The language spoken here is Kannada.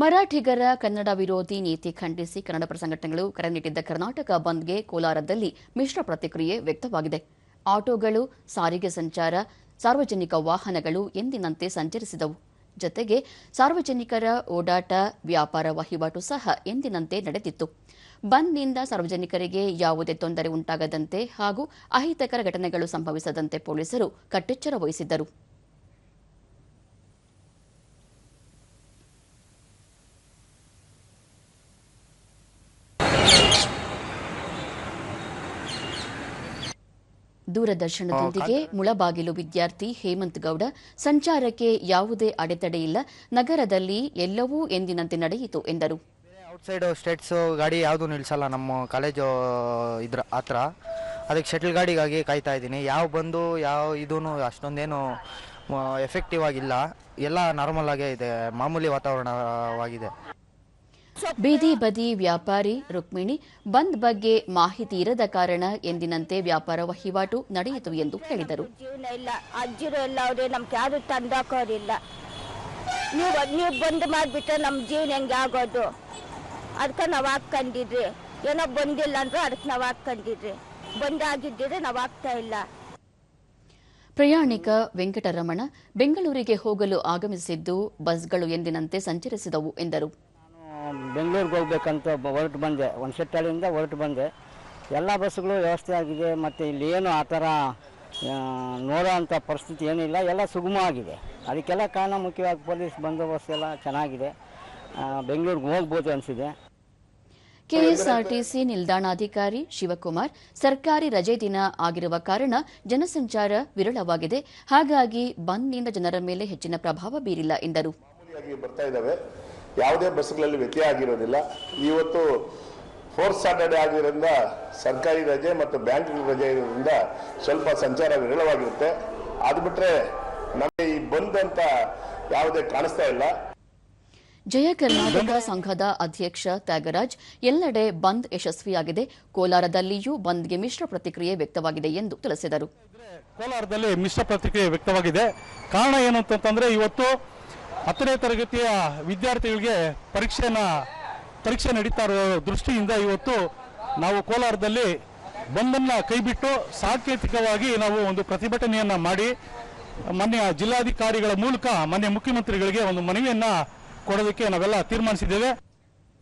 ಮರಾಠಿಗರ ಕನ್ನಡ ವಿರೋಧಿ ನೀತಿ ಖಂಡಿಸಿ ಕನ್ನಡಪರ ಸಂಘಟನೆಗಳು ಕರೆ ನೀಡಿದ್ದ ಕರ್ನಾಟಕ ಬಂದ್ಗೆ ಕೋಲಾರದಲ್ಲಿ ಮಿಶ್ರ ಪ್ರತಿಕ್ರಿಯೆ ವ್ಯಕ್ತವಾಗಿದೆ. ಆಟೋಗಳು, ಸಾರಿಗೆ ಸಂಚಾರ, ಸಾರ್ವಜನಿಕ ವಾಹನಗಳು ಎಂದಿನಂತೆ ಸಂಚರಿಸಿದವು. ಜತೆಗೆ ಸಾರ್ವಜನಿಕರ ಓಡಾಟ, ವ್ಯಾಪಾರ ವಹಿವಾಟು ಸಹ ಎಂದಿನಂತೆ ನಡೆದಿತ್ತು. ಬಂದ್ನಿಂದ ಸಾರ್ವಜನಿಕರಿಗೆ ಯಾವುದೇ ತೊಂದರೆ ಉಂಟಾಗದಂತೆ ಹಾಗೂ ಅಹಿತಕರ ಘಟನೆಗಳು ಸಂಭವಿಸದಂತೆ ಪೊಲೀಸರು ಕಟ್ಟೆಚ್ಚರ ವಹಿಸಿದ್ದರು. ದೂರದರ್ಶನದೊಂದಿಗೆ ಮುಳಬಾಗಿಲು ವಿದ್ಯಾರ್ಥಿ ಹೇಮಂತ್ ಗೌಡ ಸಂಚಾರಕ್ಕೆ ಯಾವುದೇ ಅಡೆತಡೆ ಇಲ್ಲ ನಗರದಲ್ಲಿ ಎಲ್ಲವೂ ಎಂದಿನಂತೆ ನಡೆಯಿತು ಎಂದರು. ಔಟ್ಸೈಡ್ ಸ್ಟೇಟ್ಸ್ ಗಾಡಿ ಯಾವುದು ನಿಲ್ಸಲ್ಲ ನಮ್ಮ ಕಾಲೇಜು ಇದ್ರ ಹತ್ರ. ಅದಕ್ಕೆ ಶಟಲ್ ಗಾಡಿಗಾಗಿ ಕಾಯ್ತಾ ಇದ್ದೀನಿ. ಯಾವ ಬಂದು ಯಾವ ಇದೂ ಅಷ್ಟೊಂದೇನು ಎಫೆಕ್ಟಿವ್ ಆಗಿಲ್ಲ. ಎಲ್ಲ ನಾರ್ಮಲ್ ಆಗೇ ಇದೆ ಮಾಮೂಲಿ ವಾತಾವರಣವಾಗಿದೆ. ಬೀದಿ ಬದಿ ವ್ಯಾಪಾರಿ ರುಕ್ಮಿಣಿ ಬಂದ್ ಬಗ್ಗೆ ಮಾಹಿತಿ ಇರದ ಕಾರಣ ಎಂದಿನಂತೆ ವ್ಯಾಪಾರ ವಹಿವಾಟು ನಡೆಯಿತು ಎಂದು ಹೇಳಿದರು. ಜೀವನ ಇಲ್ಲ ಅಜ್ಜಿರು ಎಲ್ಲ ಅವ್ರೆ ನಮ್ಗೆ ಯಾರು ತಂದಾಕೋರಿಲ್ಲ ನೀವು ನೀವು ಬಂದ್ ಮಾಡಿಬಿಟ್ರೆ ನಮ್ಮ ಜೀವನ ಹೆಂಗೆ ಆಗೋದು ಅದಕ್ಕೆ ನಾವು ಹಾಕ್ಕೊಂಡಿದ್ರಿ ಏನೋ ಬಂದಿಲ್ಲ ಅಂದ್ರೆ ಅದಕ್ಕೆ ನಾವು ಹಾಕ್ಕೊಂಡಿದ್ರಿ ಬಂದಾಗಿದ್ದಿದ್ರೆ ನಾವು ಆಗ್ತಾ ಇಲ್ಲ ಪ್ರಯಾಣಿಕ ವೆಂಕಟರಮಣ ಬೆಂಗಳೂರಿಗೆ ಹೋಗಲು ಆಗಮಿಸಿದ್ದು ಬಸ್ಗಳು ಎಂದಿನಂತೆ ಸಂಚರಿಸಿದವು ಎಂದರು. ಬೆಂಗಳೂರಿಗೆ ಹೋಗ್ಬೇಕಂತ ಹೊರಟು ಬಂದೆ. ಒಂದು ಹೊರಟು ಬಂದೆ. ಎಲ್ಲ ಬಸ್ಸುಗಳು ವ್ಯವಸ್ಥೆ ಆಗಿದೆ ಮತ್ತು ಇಲ್ಲಿ ಏನು ಆ ಥರ ನೋಡೋವಂಥ ನೋಡೋ ಅಂಥ ಪರಿಸ್ಥಿತಿ ಏನಿಲ್ಲ. ಎಲ್ಲ ಸುಗಮವಾಗಿದೆ ಅದಕ್ಕೆಲ್ಲ ಕಾರಣ ಮುಖ್ಯವಾಗಿ ಪೊಲೀಸ್ ಬಂದೋಬಸ್ತ್ ಎಲ್ಲ ಚೆನ್ನಾಗಿದೆ. ಬೆಂಗಳೂರಿಗೆ ಹೋಗ್ಬೋದು ಅನಿಸಿದೆ. ಕೆಎಸ್ಆರ್ಟಿಸಿ ನಿಲ್ದಾಣಾಧಿಕಾರಿ ಶಿವಕುಮಾರ್ ಸರ್ಕಾರಿ ರಜೆ ದಿನ ಆಗಿರುವ ಕಾರಣ ಜನಸಂಚಾರ ವಿರಳವಾಗಿದೆ. ಹಾಗಾಗಿ ಬಂದ್ನಿಂದ ಜನರ ಮೇಲೆ ಹೆಚ್ಚಿನ ಪ್ರಭಾವ ಬೀರಿಲ್ಲ ಎಂದರು. ಬರ್ತಾ ಇದ್ದಾವೆ ಯಾವುದೇ ಬಸ್ಗಳಲ್ಲಿ ವ್ಯತ್ಯಯ ಆಗಿರೋದಿಲ್ಲ. ಇವತ್ತು ಫೋರ್ತ್ ಸ್ಯಾಟರ್ಡೇ ಆಗಿರೋದ್ರಿಂದ ಸರ್ಕಾರಿ ರಜೆ ಮತ್ತು ಬ್ಯಾಂಕ್ ರಜೆ ಇರೋದ್ರಿಂದ ಸ್ವಲ್ಪ ಸಂಚಾರ ವಿರಳವಾಗಿರುತ್ತೆ. ಅದು ಬಿಟ್ಟರೆ ನಮಗೆ ಈ ಬಂದ್ ಅಂತ ಯಾವುದೇ ಕಾಣಿಸ್ತಾ ಇಲ್ಲ. ಜಯ ಕರ್ನಾಟಕ ಸಂಘದ ಅಧ್ಯಕ್ಷ ತ್ಯಾಗರಾಜ್ ಎಲ್ಲೆಡೆ ಬಂದ್ ಯಶಸ್ವಿಯಾಗಿದೆ. ಕೋಲಾರದಲ್ಲಿಯೂ ಬಂದ್ಗೆ ಮಿಶ್ರ ಪ್ರತಿಕ್ರಿಯೆ ವ್ಯಕ್ತವಾಗಿದೆ ಎಂದು ತಿಳಿಸಿದರು. ಕೋಲಾರದಲ್ಲಿ ಮಿಶ್ರ ಪ್ರತಿಕ್ರಿಯೆ ವ್ಯಕ್ತವಾಗಿದೆ. ಕಾರಣ ಏನು ಅಂತಂದ್ರೆ ಇವತ್ತು ಹತ್ತನೇ ತರಗತಿಯ ವಿದ್ಯಾರ್ಥಿಗಳಿಗೆ ಪರೀಕ್ಷೆನ, ಪರೀಕ್ಷೆ ನಡೀತಾ ಇರೋ ದೃಷ್ಟಿಯಿಂದ ಇವತ್ತು ನಾವು ಕೋಲಾರದಲ್ಲಿ ಬಂದನ್ನ ಕೈಬಿಟ್ಟು ಸಾಂಕೇತಿಕವಾಗಿ ನಾವು ಒಂದು ಪ್ರತಿಭಟನೆಯನ್ನ ಮಾಡಿ, ಮಾನ್ಯ ಜಿಲ್ಲಾಧಿಕಾರಿಗಳ ಮೂಲಕ ಮಾನ್ಯ ಮುಖ್ಯಮಂತ್ರಿಗಳಿಗೆ ಒಂದು ಮನವಿಯನ್ನ ಕೊಡೋದಕ್ಕೆ ನಾವೆಲ್ಲ ತೀರ್ಮಾನಿಸಿದ್ದೇವೆ.